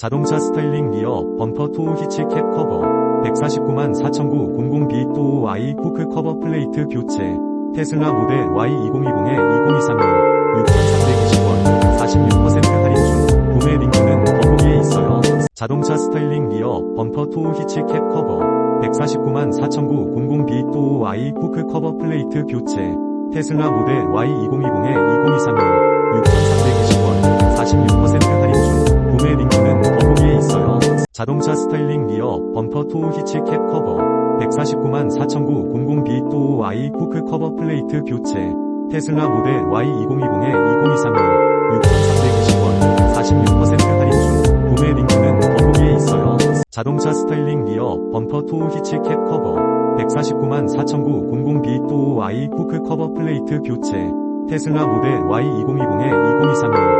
자동차 스타일링 리어 범퍼 토우 히치 캡 커버 149만 4,900B 토우 Y 후크 커버 플레이트 교체 테슬라 모델 Y2020에 2023년 6,320원 46% 할인 중 구매 링크는 더보기에 있어요. 자동차 스타일링 리어 범퍼 토우 히치 캡 커버 149만 4,900B 토우 Y 후크 커버 플레이트 교체 테슬라 모델 Y2020에 2023년 자동차 스타일링 리어 범퍼 토우 히치 캡 커버 149만 4,900B 토우 Y 후크 커버 플레이트 교체 테슬라 모델 Y2020에 2023년 6,320원 46% 할인 중 구매 링크는 더보기에 있어요. 자동차 스타일링 리어 범퍼 토우 히치 캡 커버 149만 4,900B 토우 Y 후크 커버 플레이트 교체 테슬라 모델 Y2020에 2023년 6,320원 46%